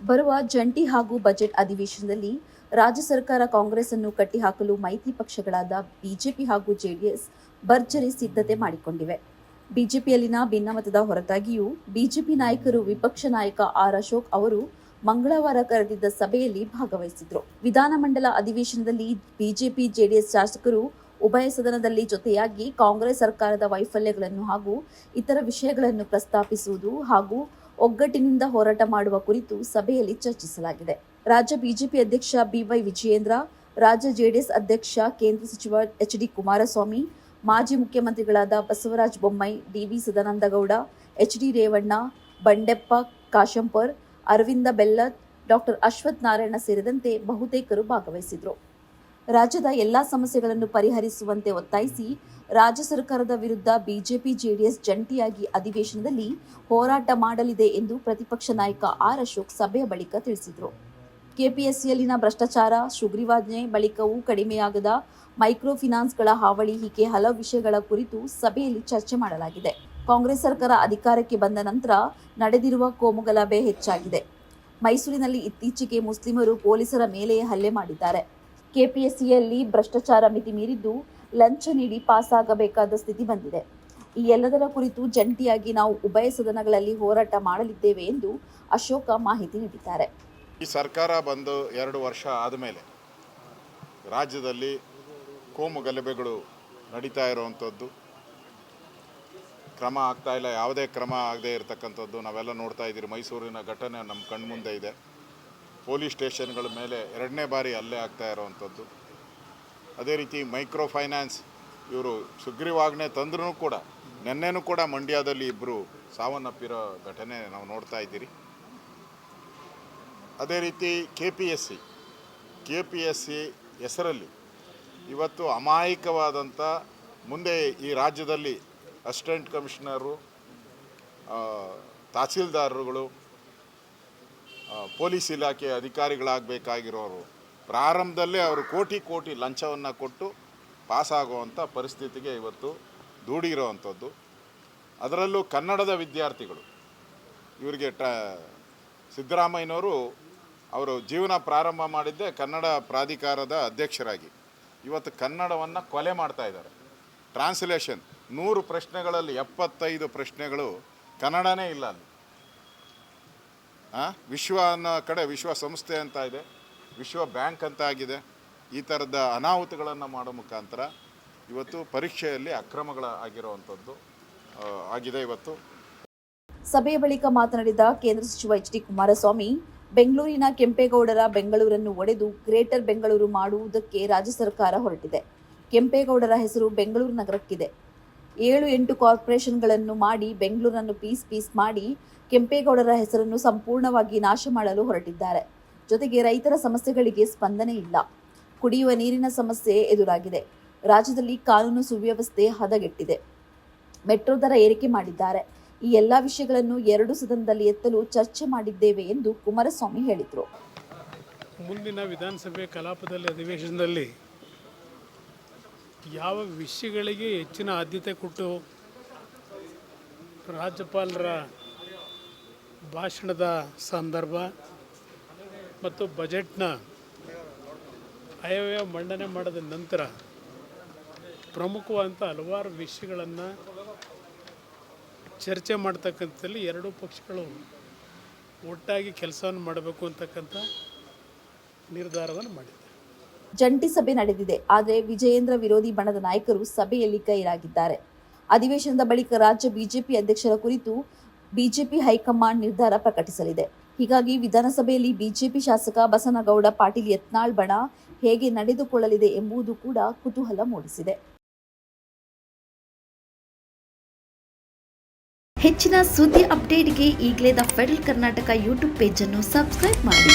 ಬರುವ ಜಂಟಿ ಹಾಗೂ ಬಜೆಟ್ ಅಧಿವೇಶನದಲ್ಲಿ ರಾಜ್ಯ ಸರ್ಕಾರ ಕಾಂಗ್ರೆಸ್ ಅನ್ನು ಕಟ್ಟಿಹಾಕಲು ಮೈತ್ರಿ ಪಕ್ಷಗಳಾದ ಬಿಜೆಪಿ ಹಾಗೂ ಜೆಡಿಎಸ್ ಭರ್ಜರಿ ಸಿದ್ಧತೆ ಮಾಡಿಕೊಂಡಿವೆ. ಬಿಜೆಪಿಯಲ್ಲಿನ ಭಿನ್ನಮತದ ಹೊರತಾಗಿಯೂ ಬಿಜೆಪಿ ನಾಯಕರು ವಿಪಕ್ಷ ನಾಯಕ ಆರ್ ಅಶೋಕ್ ಅವರು ಮಂಗಳವಾರ ಕರೆದಿದ್ದ ಸಭೆಯಲ್ಲಿ ಭಾಗವಹಿಸಿದ್ರು. ವಿಧಾನಮಂಡಲ ಅಧಿವೇಶನದಲ್ಲಿ ಬಿಜೆಪಿ, ಜೆಡಿಎಸ್ ಶಾಸಕರು ಉಭಯ ಸದನದಲ್ಲಿ ಜೊತೆಯಾಗಿ ಕಾಂಗ್ರೆಸ್ ಸರ್ಕಾರದ ವೈಫಲ್ಯಗಳನ್ನು ಹಾಗೂ ಇತರ ವಿಷಯಗಳನ್ನು ಪ್ರಸ್ತಾಪಿಸುವುದು ಹಾಗೂ ಒಗ್ಗಟ್ಟಿನಿಂದ ಹೋರಾಟ ಮಾಡುವ ಕುರಿತು ಸಭೆಯಲ್ಲಿ ಚರ್ಚಿಸಲಾಗಿದೆ. ರಾಜ್ಯ ಬಿಜೆಪಿ ಅಧ್ಯಕ್ಷ ಬಿವೈ ವಿಜಯೇಂದ್ರ, ರಾಜ್ಯ ಜೆಡಿಎಸ್ ಅಧ್ಯಕ್ಷ ಕೇಂದ್ರ ಸಚಿವ ಎಚ್ ಡಿ ಕುಮಾರಸ್ವಾಮಿ, ಮಾಜಿ ಮುಖ್ಯಮಂತ್ರಿಗಳಾದ Basavaraj Bommai, DV Sadananda Gowda H D Revanna, Bandeppa Kashampur, Aravind Bellad doctor Ashwath Narayana ಸೇರಿದಂತೆ ಬಹುತೇಕರು ಭಾಗವಹಿಸಿದ್ರು ರಾಜ್ಯದ ಎಲ್ಲಾ ಸಮಸ್ಯೆಗಳನ್ನು ಪರಿಹರಿಸುವಂತೆ ಒತ್ತಾಯಿಸಿ ರಾಜ್ಯ ಸರ್ಕಾರದ ವಿರುದ್ಧ ಬಿಜೆಪಿ ಜೆಡಿಎಸ್ ಜಂಟಿಯಾಗಿ ಅಧಿವೇಶನದಲ್ಲಿ ಹೋರಾಟ ಮಾಡಲಿದೆ ಎಂದು ಪ್ರತಿಪಕ್ಷ ನಾಯಕ ಆರ್ ಅಶೋಕ್ ಸಭೆಯ ಬಳಿಕ ತಿಳಿಸಿದರು. ಕೆಪಿಎಸ್ಸಿಯಲ್ಲಿನ ಭ್ರಷ್ಟಾಚಾರ, ಸುಗ್ರೀವಾಜ್ಞೆ ಬಳಿಕವೂ ಕಡಿಮೆಯಾಗದ ಮೈಕ್ರೋ ಫಿನಾನ್ಸ್ಗಳ ಹಾವಳಿ ಹೀಗೆ ಹಲವು ವಿಷಯಗಳ ಕುರಿತು ಸಭೆಯಲ್ಲಿ ಚರ್ಚೆ ಮಾಡಲಾಗಿದೆ. ಕಾಂಗ್ರೆಸ್ ಸರ್ಕಾರ ಅಧಿಕಾರಕ್ಕೆ ಬಂದ ನಂತರ ನಡೆದಿರುವ ಕೋಮುಗಲಭೆ ಹೆಚ್ಚಾಗಿದೆ. ಮೈಸೂರಿನಲ್ಲಿ ಇತ್ತೀಚೆಗೆ ಮುಸ್ಲಿಮರು ಪೊಲೀಸರ ಮೇಲೆಯೇ ಹಲ್ಲೆ ಮಾಡಿದ್ದಾರೆ. ಕೆಪಿಎಸ್ಸಿಯಲ್ಲಿ ಭ್ರಷ್ಟಾಚಾರ ಮಿತಿ ಮೀರಿದ್ದು ಲಂಚ ನೀಡಿ ಪಾಸಾಗಬೇಕಾದ ಸ್ಥಿತಿ ಬಂದಿದೆ. ಈ ಎಲ್ಲದರ ಕುರಿತು ಜಂಟಿಯಾಗಿ ನಾವು ಉಭಯ ಸದನಗಳಲ್ಲಿ ಹೋರಾಟ ಮಾಡಲಿದ್ದೇವೆ ಎಂದು ಅಶೋಕ ಮಾಹಿತಿ ನೀಡಿದ್ದಾರೆ. ಈ ಸರ್ಕಾರ ಬಂದು ಎರಡು ವರ್ಷ ಆದಮೇಲೆ ರಾಜ್ಯದಲ್ಲಿ ಕೋಮು ಗಲಭೆಗಳು ನಡೀತಾ ಇರುವಂಥದ್ದು, ಕ್ರಮ ಆಗ್ತಾ ಇಲ್ಲ, ಯಾವುದೇ ಕ್ರಮ ಆಗದೇ ಇರತಕ್ಕಂಥದ್ದು ನಾವೆಲ್ಲ ನೋಡ್ತಾ ಇದ್ದೀರಿ. ಮೈಸೂರಿನ ಘಟನೆ ನಮ್ಮ ಕಣ್ಮುಂದೆ ಇದೆ. ಪೊಲೀಸ್ ಸ್ಟೇಷನ್ಗಳ ಮೇಲೆ ಎರಡನೇ ಬಾರಿ ಹಲ್ಲೆ ಆಗ್ತಾ ಇರೋವಂಥದ್ದು. ಅದೇ ರೀತಿ ಮೈಕ್ರೋ ಫೈನಾನ್ಸ್ ಇವರು ಸುಗ್ರೀವಾಜ್ಞೆ ತಂದ್ರೂ ಕೂಡ, ನಿನ್ನೆನೂ ಕೂಡ ಮಂಡ್ಯದಲ್ಲಿ ಇಬ್ಬರು ಸಾವನ್ನಪ್ಪಿರೋ ಘಟನೆ ನಾವು ನೋಡ್ತಾ ಇದ್ದೀರಿ. ಅದೇ ರೀತಿ K P S C K P S C ಹೆಸರಲ್ಲಿ ಇವತ್ತು ಅಮಾಯಕವಾದಂಥ, ಮುಂದೆ ಈ ರಾಜ್ಯದಲ್ಲಿ ಅಸಿಸ್ಟೆಂಟ್ ಕಮಿಷನರು ತಹಸೀಲ್ದಾರರುಗಳು ಪೊಲೀಸ್ ಇಲಾಖೆ ಅಧಿಕಾರಿಗಳಾಗಬೇಕಾಗಿರೋರು, ಪ್ರಾರಂಭದಲ್ಲೇ ಅವರು ಕೋಟಿ ಕೋಟಿ ಲಂಚವನ್ನು ಕೊಟ್ಟು ಪಾಸಾಗುವಂಥ ಪರಿಸ್ಥಿತಿಗೆ ಇವತ್ತು ದೂಡಿರೋವಂಥದ್ದು ಅದರಲ್ಲೂ ಕನ್ನಡದ ವಿದ್ಯಾರ್ಥಿಗಳು, ಇವರಿಗೆ ಟ ಸಿದ್ದರಾಮಯ್ಯನವರು ಅವರು ಜೀವನ ಪ್ರಾರಂಭ ಮಾಡಿದ್ದೇ ಕನ್ನಡ ಪ್ರಾಧಿಕಾರದ ಅಧ್ಯಕ್ಷರಾಗಿ. ಇವತ್ತು ಕನ್ನಡವನ್ನು ಕೊಲೆ ಮಾಡ್ತಾ ಇದ್ದಾರೆ. ಟ್ರಾನ್ಸ್ಲೇಷನ್, ನೂರು ಪ್ರಶ್ನೆಗಳಲ್ಲಿ ಎಪ್ಪತ್ತೈದು ಪ್ರಶ್ನೆಗಳು ಕನ್ನಡನೇ ಇಲ್ಲ ಅಲ್ಲಿ? ವಿಶ್ವ ಅನ್ನೋ ಕಡೆ ವಿಶ್ವ ಸಂಸ್ಥೆ ಅಂತ ಇದೆ. ವಿಶ್ವ ಬ್ಯಾಂಕ್ ಅಂತ ಆಗಿದೆ. ಈ ಥರದ ಅನಾಹುತಗಳನ್ನು ಮಾಡೋ ಮುಖಾಂತರ ಇವತ್ತು ಪರೀಕ್ಷೆಯಲ್ಲಿ ಅಕ್ರಮಗಳ ಆಗಿರುವಂಥದ್ದು ಆಗಿದೆ ಇವತ್ತು. ಸಭೆಯ ಬಳಿಕ ಮಾತನಾಡಿದ ಕೇಂದ್ರ ಸಚಿವ ಎಚ್ ಡಿ ಕುಮಾರಸ್ವಾಮಿ, ಬೆಂಗಳೂರಿನ ಕೆಂಪೇಗೌಡರ ಬೆಂಗಳೂರನ್ನು ಒಡೆದು ಗ್ರೇಟರ್ ಬೆಂಗಳೂರು ಮಾಡುವುದಕ್ಕೆ ರಾಜ್ಯ ಸರ್ಕಾರ ಹೊರಟಿದೆ. ಕೆಂಪೇಗೌಡರ ಹೆಸರು ಬೆಂಗಳೂರು ನಗರಕ್ಕಿದೆ. ಏಳು ಎಂಟು ಕಾರ್ಪೊರೇಷನ್ಗಳನ್ನು ಮಾಡಿ, ಬೆಂಗಳೂರನ್ನು ಪೀಸ್ ಪೀಸ್ ಮಾಡಿ ಕೆಂಪೇಗೌಡರ ಹೆಸರನ್ನು ಸಂಪೂರ್ಣವಾಗಿ ನಾಶ ಮಾಡಲು ಹೊರಟಿದ್ದಾರೆ. ಜೊತೆಗೆ ರೈತರ ಸಮಸ್ಯೆಗಳಿಗೆ ಸ್ಪಂದನೆ ಇಲ್ಲ. ಕುಡಿಯುವ ನೀರಿನ ಸಮಸ್ಯೆ ಎದುರಾಗಿದೆ. ರಾಜ್ಯದಲ್ಲಿ ಕಾನೂನು ಸುವ್ಯವಸ್ಥೆ ಹದಗೆಟ್ಟಿದೆ. ಮೆಟ್ರೋ ದರ ಏರಿಕೆ ಮಾಡಿದ್ದಾರೆ. ಈ ಎಲ್ಲ ವಿಷಯಗಳನ್ನು ಎರಡು ಸದನದಲ್ಲಿ ಎತ್ತಲು ಚರ್ಚೆ ಮಾಡಿದ್ದೇವೆ ಎಂದು ಕುಮಾರಸ್ವಾಮಿ ಹೇಳಿದರು. ಮುಂದಿನ ವಿಧಾನಸಭೆ ಕಲಾಪದಲ್ಲಿ, ಅಧಿವೇಶನದಲ್ಲಿ ಯಾವ ವಿಷಯಗಳಿಗೆ ಹೆಚ್ಚಿನ ಆದ್ಯತೆ ಕೊಟ್ಟು ರಾಜ್ಯಪಾಲರ ಭಾಷಣದ ಸಂದರ್ಭ ಮತ್ತು ಬಜೆಟ್ನ ಆಯವ್ಯಯ ಮಂಡನೆ ಮಾಡಿದ ನಂತರ ಪ್ರಮುಖವಾದಂಥ ಹಲವಾರು ವಿಷಯಗಳನ್ನು ಚರ್ಚೆ ಮಾಡ್ತಕ್ಕಂಥಲ್ಲಿ ಎರಡೂ ಪಕ್ಷಗಳು ಒಟ್ಟಾಗಿ ಕೆಲಸವನ್ನು ಮಾಡಬೇಕು ಅಂತಕ್ಕಂಥ ನಿರ್ಧಾರವನ್ನು ಮಾಡಿದೆ ಜಂಟಿ ಸಭೆ ನಡೆದಿದೆ. ಆದರೆ ವಿಜಯೇಂದ್ರ ವಿರೋಧಿ ಬಣದ ನಾಯಕರು ಸಭೆಯಲ್ಲಿ ಗೈರಾಗಿದ್ದಾರೆ. ಅಧಿವೇಶನದ ಬಳಿಕ ರಾಜ್ಯ ಬಿಜೆಪಿ ಅಧ್ಯಕ್ಷರ ಕುರಿತು ಬಿಜೆಪಿ ಹೈಕಮಾಂಡ್ ನಿರ್ಧಾರ ಪ್ರಕಟಿಸಲಿದೆ. ಹೀಗಾಗಿ ವಿಧಾನಸಭೆಯಲ್ಲಿ ಬಿಜೆಪಿ ಶಾಸಕ ಬಸನಗೌಡ, ಪಾಟೀಲ್ ಯತ್ನಾಳ್ ಬಣ ಹೇಗೆ ನಡೆದುಕೊಳ್ಳಲಿದೆ ಎಂಬುದು ಕೂಡ ಕುತೂಹಲ ಮೂಡಿಸಿದೆ. ಹೆಚ್ಚಿನ ಸುದ್ದಿ ಅಪ್ಡೇಟ್ಗೆ ಈಗಲೇ ದ ಫೆಡರಲ್ ಕರ್ನಾಟಕ ಯೂಟ್ಯೂಬ್ ಪೇಜನ್ನು ಸಬ್ಸ್ಕ್ರೈಬ್ ಮಾಡಿ.